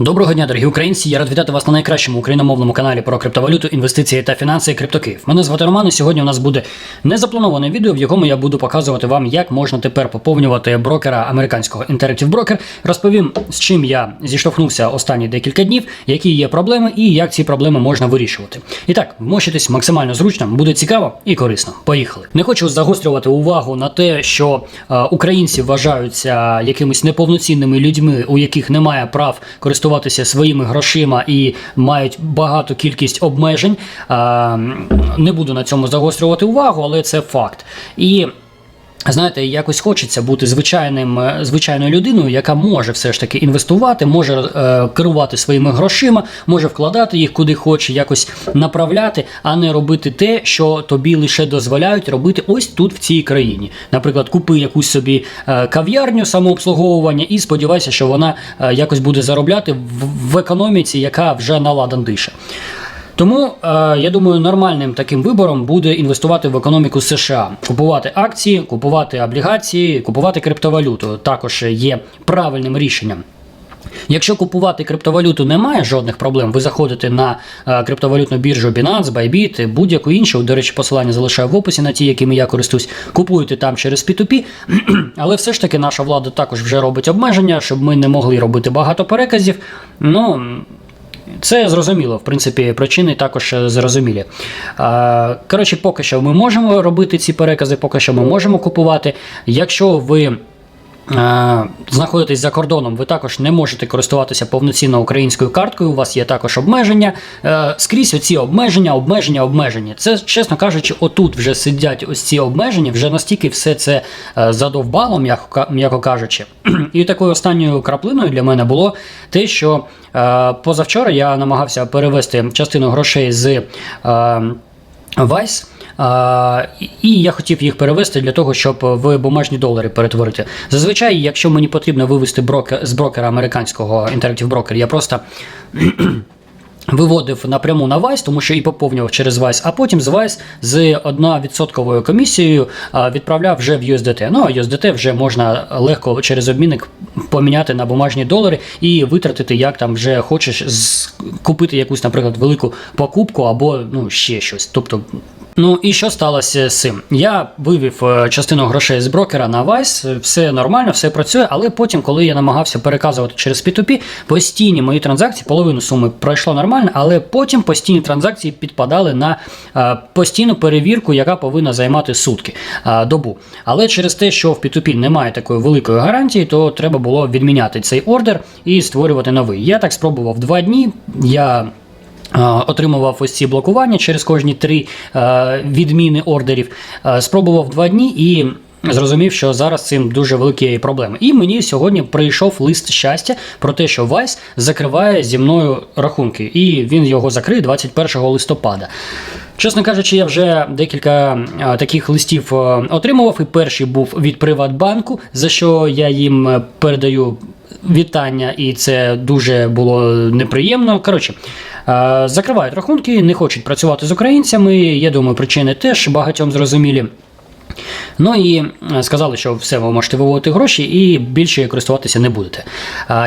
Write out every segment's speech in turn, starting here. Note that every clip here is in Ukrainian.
Доброго дня, дорогі українці. Я рад вітати вас на найкращому україномовному каналі про криптовалюту, інвестиції та фінанси Криптокиїв. Мене звати Роман, і сьогодні у нас буде незаплановане відео, в якому я буду показувати вам, як можна тепер поповнювати брокера американського Interactive Broker. Розповім, з чим я зіштовхнувся останні декілька днів, які є проблеми і як ці проблеми можна вирішувати. І так, вмощитись максимально зручно, буде цікаво і корисно. Поїхали. Не хочу загострювати увагу на те, що е, українці вважаються якимись неповноцінними людьми, у яких немає прав користуватися своїми грошима і мають багату кількість обмежень. Е, Не буду на цьому загострювати увагу, але це факт. І Знаєте, якось хочеться бути звичайним е, звичайною людиною, яка може все ж таки інвестувати, може е, керувати своїми грошима, може вкладати їх куди хоче, якось направляти, а не робити те, що тобі лише дозволяють робити ось тут, в цій країні. Наприклад, купи якусь собі е, кав'ярню самообслуговування і сподівайся, що вона е, якось буде заробляти в, в економіці, яка вже наладан дише. Тому е, я думаю, нормальним таким вибором буде інвестувати в економіку США, купувати акції, купувати облігації, купувати криптовалюту. Також є правильним рішенням. Якщо купувати криптовалюту немає жодних проблем, ви заходите на е, криптовалютну біржу Binance, Bybit, будь-яку іншу. До речі, посилання залишаю в описі на ті, якими я користуюсь. Купуєте там через P2P, але все ж таки наша влада також вже робить обмеження, щоб ми не могли робити багато переказів. Ну. Це зрозуміло, в принципі, причини також зрозумілі. Коротше, поки що ми можемо робити ці перекази, поки що ми можемо купувати. Якщо ви. Е, Знаходитесь за кордоном, ви також не можете користуватися повноцінно українською карткою. У вас є також обмеження. Е, Скрізь оці обмеження, обмеження, обмеження. Це, чесно кажучи, отут вже сидять ось ці обмеження, вже настільки все це е, задовбало, м'яко кажучи. І такою останньою краплиною для мене було те, що позавчора я намагався перевести частину грошей з. Е, Vice. І я хотів їх перевести для того, щоб в бумажні долари перетворити. Зазвичай, якщо мені потрібно вивести брокер, з брокера американського Interactive Broker, я просто виводив напряму на Вайс, тому що і поповнював через Вайс, а потім з Вайс з 1% комісією відправляв вже в USDT. Ну а USDT вже можна легко через обмінник поміняти на бумажні долари і витратити, як там вже хочеш, купити якусь, наприклад, велику покупку або ну, ще щось. Тобто Ну і що сталося з цим? Я вивів е, частину грошей з брокера на Vice, все нормально, все працює, але потім, коли я намагався переказувати через P2P, постійні мої транзакції, половину суми пройшло нормально, але потім постійні транзакції підпадали на е, постійну перевірку, яка повинна займати сутки е, добу. Але через те, що в P2P немає такої великої гарантії, то треба було відміняти цей ордер і створювати новий. Я так спробував два дні. Я Отримував ось ці блокування через кожні три е, відміни ордерів. Е, Спробував два дні і. Зрозумів, що зараз цим дуже великі проблеми. І мені сьогодні прийшов лист щастя про те, що Vice закриває зі мною рахунки, і він його закриє 21 листопада. Чесно кажучи, я вже декілька е, таких листів е, отримував, і перший був від Приватбанку, за що я їм е, передаю вітання, і це дуже було неприємно. Коротше, е, закривають рахунки, не хочуть працювати з українцями. Я думаю, причини теж багатьом зрозумілі. Ну і е, сказали, що все, ви можете виводити гроші і більше користуватися не будете.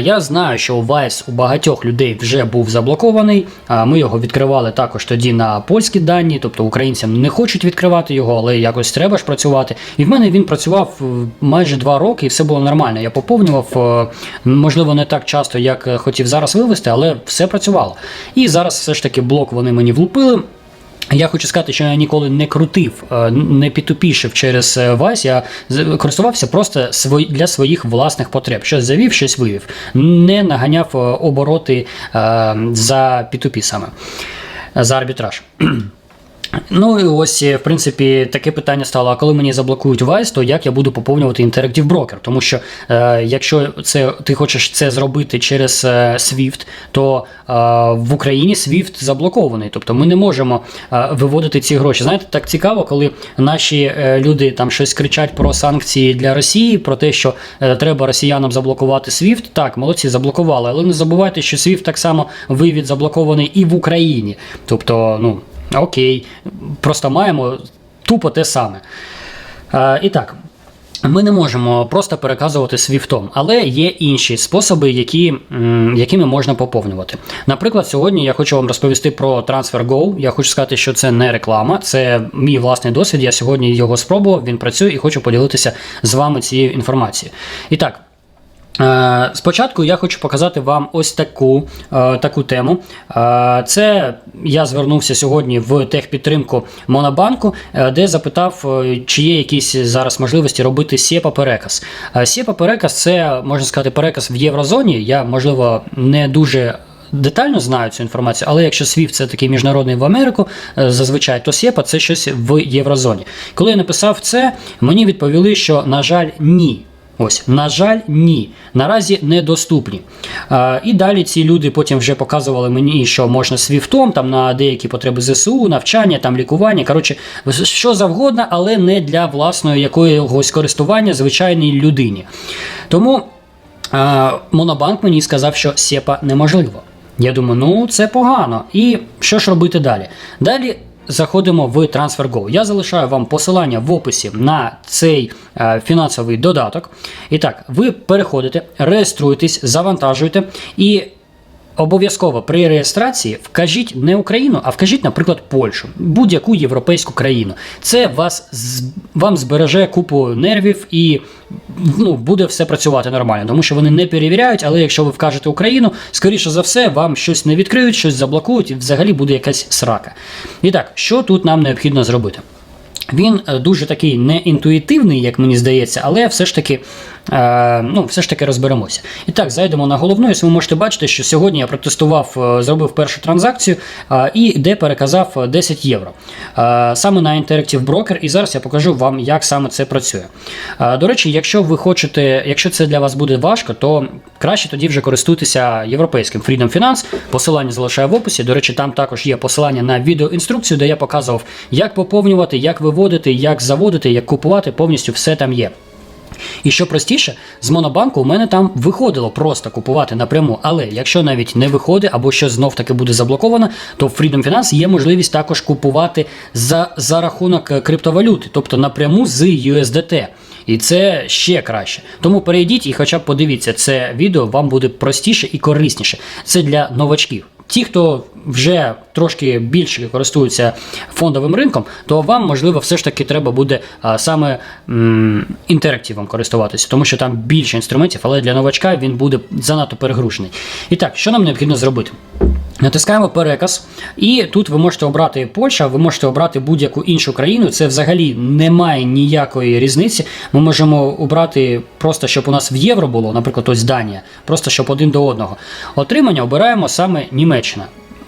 Я знаю, що Vice у багатьох людей вже був заблокований. Ми його відкривали також тоді на польські дані, тобто українцям не хочуть відкривати його, але якось треба ж працювати. І в мене він працював е, майже два роки, і все було нормально. Я поповнював, е, можливо, не так часто, як хотів зараз вивести, але все працювало. І зараз все ж таки блок вони мені влупили. Я хочу сказати, що я ніколи не крутив, е, не підтупішив через вас. Я користувався просто для своїх власних потреб. Щось завів, щось вивів. Не наганяв е, обороти е, за P2P саме, е, за арбітраж. Ну і ось, е, в принципі, таке питання стало: а коли мені заблокують Vice, то як я буду поповнювати Interactive Broker? Тому що е, якщо це ти хочеш це зробити через е, SWIFT, то е, в Україні SWIFT заблокований. Тобто ми не можемо е, виводити ці гроші. Знаєте, так цікаво, коли наші е, люди там щось кричать про санкції для Росії, про те, що е, треба росіянам заблокувати SWIFT. Так, молодці, заблокували, але не забувайте, що SWIFT так само вивід заблокований і в Україні. Тобто, ну. Окей, просто маємо тупо те саме. Е, і так, Ми не можемо просто переказувати свіфтом, але є інші способи, які, якими можна поповнювати. Наприклад, сьогодні я хочу вам розповісти про TransferGo. Я хочу сказати, що це не реклама, це мій власний досвід. Я сьогодні його спробував, він працює і хочу поділитися з вами цією інформацією. І так. Е, Спочатку я хочу показати вам ось таку, е, таку тему. Е, Це я звернувся сьогодні в техпідтримку Монобанку, де запитав, чи є якісь зараз можливості робити SEPA переказ. SEPA переказ це можна сказати переказ в єврозоні. Я можливо не дуже. Детально знаю цю інформацію, але якщо SWIFT це такий міжнародний в Америку, зазвичай то SEPA це щось в єврозоні. Коли я написав це, мені відповіли, що на жаль, ні. Ось, на жаль, ні. Наразі недоступні. Е, і далі ці люди потім вже показували мені, що можна свіфтом там на деякі потреби ЗСУ, навчання, там лікування. Коротше, що завгодно, але не для власного якогось користування звичайній людині. Тому е, Монобанк мені сказав, що СЕПА неможливо. Я думаю, ну це погано. І що ж робити далі? Далі заходимо в TransferGo. Я залишаю вам посилання в описі на цей е, фінансовий додаток. І так, ви переходите, реєструєтесь, завантажуєте і. Обов'язково при реєстрації вкажіть не Україну, а вкажіть, наприклад, Польщу, будь-яку європейську країну. Це вас вам збереже купу нервів і ну, буде все працювати нормально, тому що вони не перевіряють, але якщо ви вкажете Україну, скоріше за все, вам щось не відкриють, щось заблокують, і взагалі буде якась срака. І так, що тут нам необхідно зробити? Він е, дуже такий не інтуїтивний, як мені здається, але все ж таки, е, ну, все ж таки розберемося. І так, зайдемо на головну. Ось ви можете бачити, що сьогодні я протестував, е, зробив першу транзакцію е, і де переказав е, 10 євро. Е, саме на Interactive Broker, і зараз я покажу вам, як саме це працює. Е, до речі, якщо ви хочете, якщо це для вас буде важко, то краще тоді вже користуйтеся європейським Freedom Finance. Посилання залишаю в описі. До речі, там також є посилання на відеоінструкцію, де я показував, як поповнювати, як виводити, як заводити, як купувати. Повністю все там є. І що простіше, з монобанку у мене там виходило просто купувати напряму. Але якщо навіть не виходить або що знов таки буде заблоковано, то в Freedom Finance є можливість також купувати за, за рахунок е, криптовалюти, тобто напряму з USDT. І це ще краще. Тому перейдіть і хоча б подивіться це відео, вам буде простіше і корисніше. Це для новачків. Ті, хто вже трошки більше користуються фондовим ринком, то вам можливо все ж таки треба буде саме інтерактивом користуватися, тому що там більше інструментів, але для новачка він буде занадто перегружений. І так, що нам необхідно зробити? Натискаємо переказ, і тут ви можете обрати Польща, ви можете обрати будь-яку іншу країну. Це взагалі не має ніякої різниці. Ми можемо обрати просто, щоб у нас в євро було, наприклад, ось Данія, просто щоб один до одного. Отримання обираємо саме Німеччина.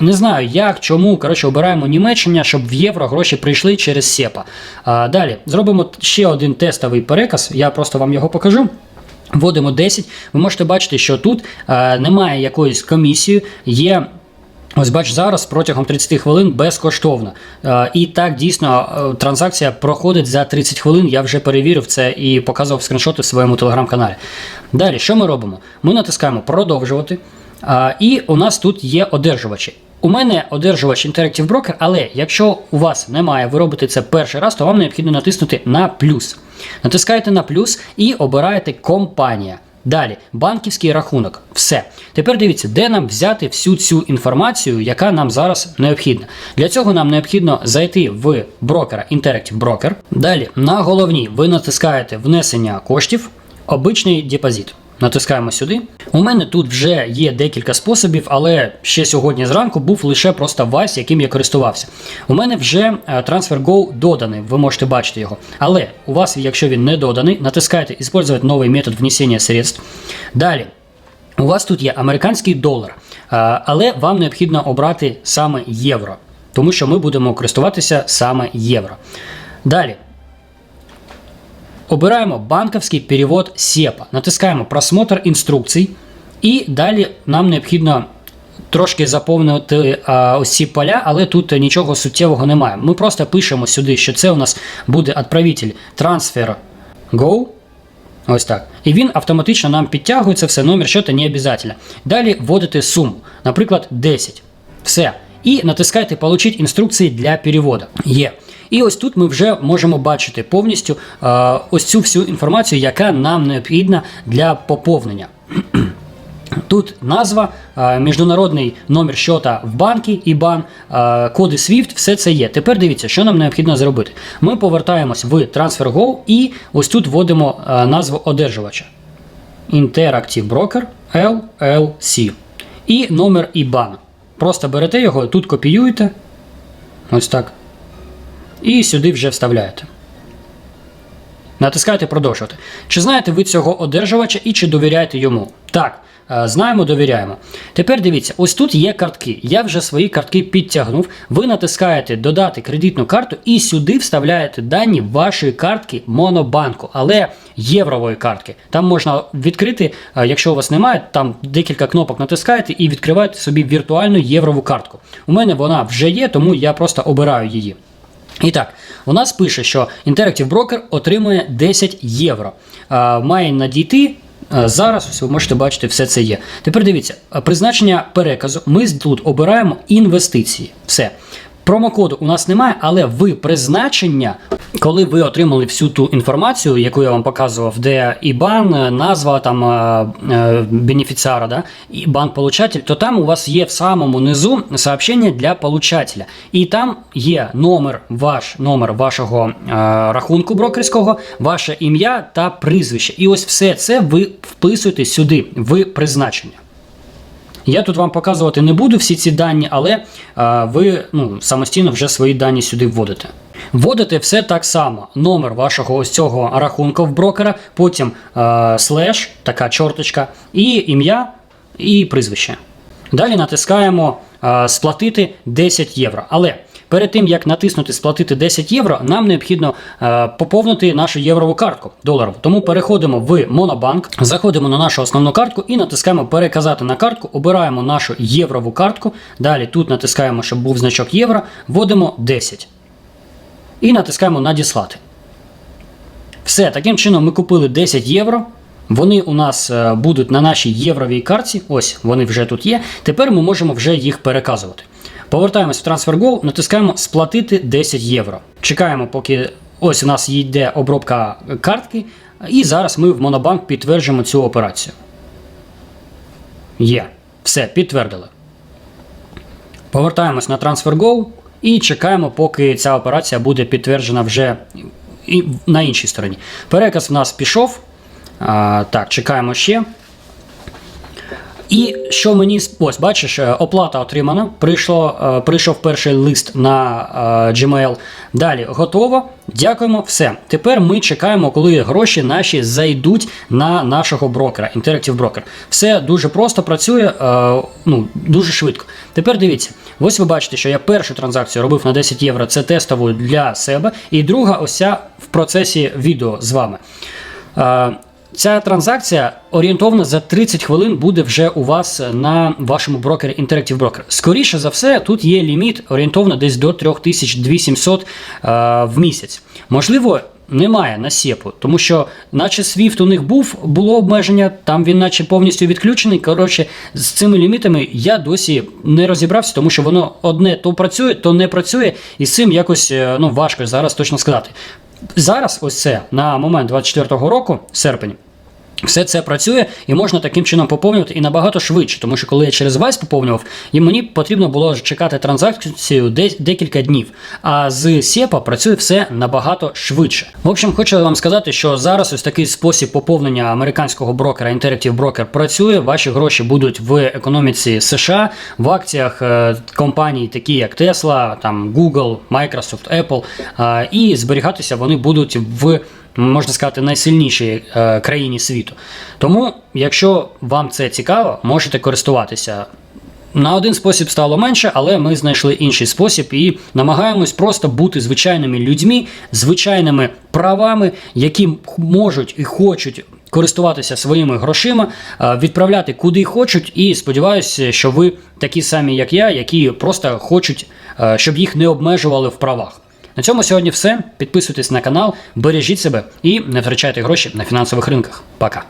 Не знаю як, чому. Коротше, обираємо Німеччина, щоб в євро гроші прийшли через СЕПА. А, далі зробимо ще один тестовий переказ. Я просто вам його покажу. Вводимо 10. Ви можете бачити, що тут е, немає якоїсь комісії, є. Ось бач, зараз протягом 30 хвилин безкоштовно. Е, і так дійсно е, транзакція проходить за 30 хвилин. Я вже перевірив це і показував скріншоти в своєму телеграм-каналі. Далі, що ми робимо? Ми натискаємо продовжувати. І у нас тут є одержувачі. У мене одержувач Interactive Broker, але якщо у вас немає, ви робите це перший раз, то вам необхідно натиснути на плюс. Натискаєте на плюс і обираєте компанія. Далі, банківський рахунок. Все. Тепер дивіться, де нам взяти всю цю інформацію, яка нам зараз необхідна. Для цього нам необхідно зайти в брокера Interactive Broker. Далі, на головній ви натискаєте внесення коштів, обичний депозит. Натискаємо сюди. У мене тут вже є декілька способів, але ще сьогодні зранку був лише просто Вайс, яким я користувався. У мене вже е, TransferGo доданий, ви можете бачити його. Але у вас, якщо він не доданий, натискаєте «Использовать новий метод внесення средств. Далі. У вас тут є американський долар, е, але вам необхідно обрати саме євро, тому що ми будемо користуватися саме євро. Далі. Обираємо банківський перевод SEPA, натискаємо просмотр інструкцій, і далі нам необхідно трошки заповнити ось ці поля, але тут нічого суттєвого немає. Ми просто пишемо сюди, що це у нас буде відправитель Transfer Go. Ось так. І він автоматично нам підтягує це все, номер счета не обов'язково. Далі вводите суму, наприклад, 10. Все. І натискаєте Получить інструкції для переводу. Є. І ось тут ми вже можемо бачити повністю е, ось цю всю інформацію, яка нам необхідна для поповнення. Тут назва, е, міжнародний номер щота в банки, IBAN, е, коди SWIFT, все це є. Тепер дивіться, що нам необхідно зробити. Ми повертаємось в TransferGo і ось тут вводимо назву одержувача. Interactive Broker LLC. І номер IBAN. Просто берете його, тут копіюєте. Ось так. І сюди вже вставляєте. Натискаєте продовжувати. Чи знаєте ви цього одержувача і чи довіряєте йому? Так, е, знаємо, довіряємо. Тепер дивіться, ось тут є картки. Я вже свої картки підтягнув. Ви натискаєте додати кредитну карту і сюди вставляєте дані вашої картки Монобанку, але єврової картки. Там можна відкрити, е, якщо у вас немає, там декілька кнопок натискаєте і відкриваєте собі віртуальну єврову картку. У мене вона вже є, тому я просто обираю її. І так, у нас пише, що Interactive Broker отримує 10 євро. Має надійти. Зараз ось ви можете бачити, все це є. Тепер дивіться, призначення переказу. Ми тут обираємо інвестиції. Все. Промокоду у нас немає, але в призначення, коли ви отримали всю ту інформацію, яку я вам показував, де IBAN, назва там е, е, бенефіціара, да, і банк-получатель, то там у вас є в самому низу сообщення для получателя. І там є номер, ваш номер вашого е, рахунку брокерського, ваше ім'я та прізвище. І ось все це ви вписуєте сюди в призначення. Я тут вам показувати не буду всі ці дані, але а, ви ну, самостійно вже свої дані сюди вводите. Вводите все так само: номер вашого ось цього рахунку в брокера, потім е, слеш, така чорточка, і ім'я, і прізвище. Далі натискаємо е, сплатити 10 євро. Але перед тим як натиснути сплатити 10 євро, нам необхідно е, поповнити нашу єврову картку доларову. Тому переходимо в Монобанк, заходимо на нашу основну картку і натискаємо переказати на картку, обираємо нашу єврову картку. Далі тут натискаємо, щоб був значок євро, вводимо 10. І натискаємо надіслати. Все, таким чином ми купили 10 євро. Вони у нас е, будуть на нашій євровій картці. Ось вони вже тут є. Тепер ми можемо вже їх переказувати. Повертаємось в TransferGo, натискаємо сплатити 10 євро. Чекаємо, поки ось у нас йде обробка картки, і зараз ми в Монобанк підтверджуємо цю операцію. Є. Все, підтвердили. Повертаємось на TransferGo і чекаємо, поки ця операція буде підтверджена вже на іншій стороні. Переказ в нас пішов. А, так, чекаємо ще. І що мені ось бачиш, е, оплата отримана. Прийшло, е, прийшов перший лист на е, Gmail. Далі готово. Дякуємо. Все. Тепер ми чекаємо, коли гроші наші зайдуть на нашого брокера, Interactive Broker. Все дуже просто працює, ну дуже швидко. Тепер дивіться, ось ви бачите, що я першу транзакцію робив на 10 євро. Це тестову для себе. І друга ось ця в процесі відео з вами. Е, Ця транзакція орієнтовно за 30 хвилин буде вже у вас на вашому брокері Interactive Broker. Скоріше за все, тут є ліміт орієнтовно десь до 3200 е, в місяць. Можливо, немає на сєпу, тому що, наче SWIFT у них був, було обмеження, там він наче повністю відключений. Коротше, з цими лімітами я досі не розібрався, тому що воно одне то працює, то не працює, і з цим якось е, ну, важко зараз точно сказати. Зараз, ось це на момент 24-го року, серпень. Все це працює і можна таким чином поповнювати і набагато швидше, тому що коли я через Vice поповнював, і мені потрібно було чекати транзакцію десь декілька днів. А з SEPA працює все набагато швидше. В общем, хочу вам сказати, що зараз ось такий спосіб поповнення американського брокера Interactive Broker працює. Ваші гроші будуть в економіці США, в акціях е, компаній, такі як Tesla, там Google, Microsoft, Apple, і зберігатися вони будуть в можна сказати, найсильнішій е, країні світу. Тому, якщо вам це цікаво, можете користуватися. На один спосіб стало менше, але ми знайшли інший спосіб і намагаємось просто бути звичайними людьми, звичайними правами, які можуть і хочуть користуватися своїми грошима, е, відправляти куди хочуть, і сподіваюся, що ви такі самі, як я, які просто хочуть, е, щоб їх не обмежували в правах. На цьому сьогодні все. Підписуйтесь на канал, бережіть себе і не втрачайте гроші на фінансових ринках. Пока.